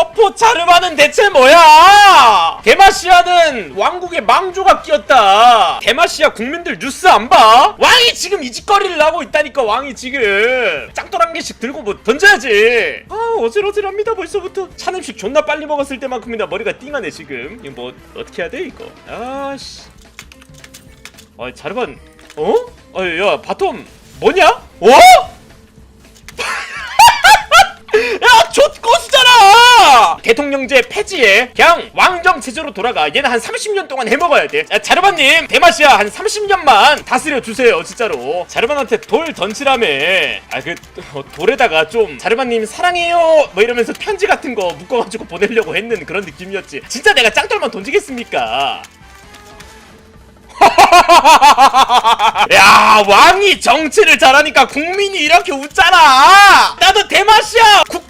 서포 자르바는 대체 뭐야? 데마시아는 왕국의 망조가 끼었다. 데마시아 국민들 뉴스 안 봐? 왕이 지금 이 짓거리를 하고 있다니까 왕이 지금 짱돌 한 개씩 들고 뭐 던져야지. 아 어질어질합니다 벌써부터. 찬 음식 존나 빨리 먹었을 때만큼이나 머리가 띵하네 지금. 이거 뭐 어떻게 해야 돼 이거? 아씨. 아 자르반 어? 아야 바텀 뭐냐? 어? 대통령제 폐지에 그냥 왕정 체제로 돌아가. 얘는 한 30년 동안 해먹어야 돼. 야, 자르반님, 대마시아 한 30년만 다스려 주세요, 진짜로. 자르반한테 돌 던지라며. 아, 그 어, 돌에다가 좀 자르반님 사랑해요, 뭐 이러면서 편지 같은 거 묶어가지고 보내려고 했는 그런 느낌이었지. 진짜 내가 짱돌만 던지겠습니까? 야 왕이 정치를 잘하니까 국민이 이렇게 웃잖아 나도 대마시아 싶다